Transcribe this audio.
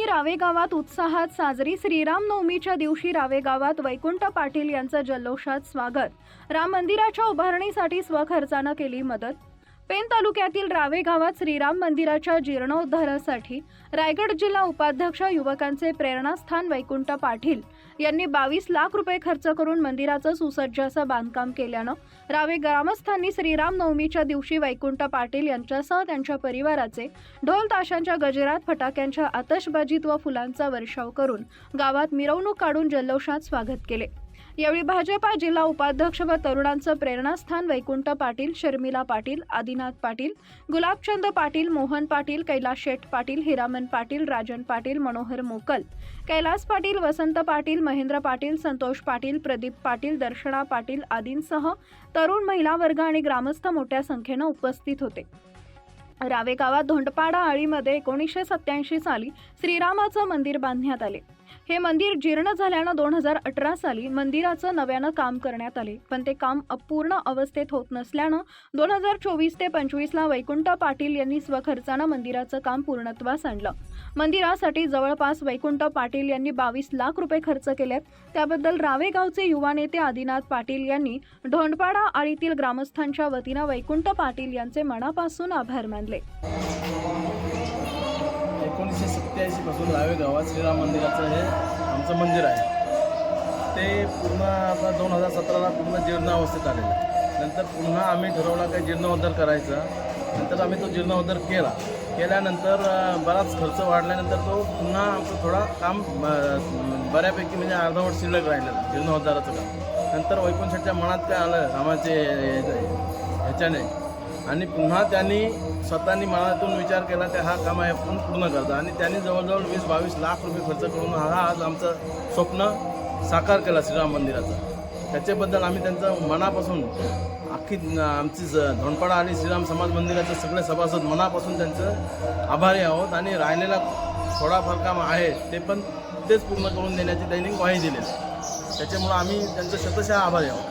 रावे गावात उत्साहात साजरी. श्रीराम नवमीच्या दिवशी रावे गावात वैकुंठ पाटील यांचं जल्लोषात स्वागत. राम मंदिराच्या उभारणीसाठी स्वखर्चानं केली मदत. पेन तालुक्यातील रावे गावात श्रीराम मंदिराच्या जीर्णोद्धारासाठी रायगड जिल्हा उपाध्यक्ष युवकांचे प्रेरणास्थान वैकुंठ पाटील यांनी बावीस लाख रुपये खर्च करून मंदिराचं सुसज्ज असं बांधकाम केल्यानं रावे ग्रामस्थांनी श्रीराम नवमीच्या दिवशी वैकुंठ पाटील यांच्यासह त्यांच्या परिवाराचे ढोल ताशांच्या गजरात फटाक्यांच्या आतषबाजीत व फुलांचा वर्षाव करून गावात मिरवणूक काढून जल्लोषात स्वागत केले. यावेळी भाजपा जिल्हा उपाध्यक्ष व तरुणांचं प्रेरणास्थान वैकुंठ पाटील शर्मिला पाटील आदिनाथ पाटील गुलाबचंद पाटील मोहन पाटील कैलास शेठ पाटील हिरामन पाटील राजन पाटील मनोहर मोकल कैलास पाटील वसंत पाटील महेंद्र पाटील संतोष पाटील प्रदीप पाटील दर्शना पाटील आदींसह तरुण महिला वर्ग आणि ग्रामस्थ मोठ्या संख्येनं उपस्थित होते. रावे गावात धोंडपाडा आळीमध्ये एकोणीसशे सत्याऐंशी साली श्रीरामाचं मंदिर बांधण्यात आले. हे मंदिर जीर्ण झाल्यानं दोन हजार अठरा साली मंदिराचं नव्यानं काम करण्यात आले. पण ते काम अपूर्ण अवस्थेत होत नसल्यानं दोन हजार चोवीस ते पंचवीसला वैकुंठ पाटील यांनी स्वखर्चानं मंदिराचं काम पूर्णत्वास आणलं. मंदिरासाठी जवळपास वैकुंठ पाटील यांनी बावीस लाख रुपये खर्च केलेत. त्याबद्दल रावेगावचे युवा नेते आदिनाथ पाटील यांनी ढोंडपाडा आळीतील ग्रामस्थांच्या वतीनं वैकुंठ पाटील यांचे मनापासून आभार मानले. एकोणीसशे सत्त्याऐंशीपासून रावे गावात श्रीराम मंदिराचं हे आमचं मंदिर आहे. ते पूर्ण आता दोन हजार सतराला पूर्ण जीर्णावस्थेत आलेलं नंतर पुन्हा आम्ही ठरवला काही जीर्णोद्धार करायचा. नंतर आम्ही तो जीर्णोद्धार केला. केल्यानंतर बराच खर्च वाढल्यानंतर तो पुन्हा आमचं थोडा काम बऱ्यापैकी म्हणजे अर्धवट शिल्लक राहिलेलं जीर्णोद्धाराचं काम. नंतर वैकुंठच्या मनात काय आलं रामाचे ह्याच्याने. आणि पुन्हा त्यांनी स्वतःनी मनातून विचार केला की हा काम आहे आपण पूर्ण करता आणि त्यांनी जवळजवळ वीस बावीस लाख रुपये खर्च करून हा आज आमचं स्वप्न साकार केला श्रीराम मंदिराचं. त्याच्याबद्दल आम्ही त्यांचं मनापासून अख्खी आमची धोंडपाडा आणि श्रीराम समाज मंदिराचे सगळे सभासद मनापासून त्यांचं आभारी आहोत आणि राहिलेला थोडाफार काम आहे ते पण तेच पूर्ण करून देण्याची त्यांनी ग्वाही दिली त्याच्यामुळं आम्ही त्यांचं शतशः आभारी आहोत.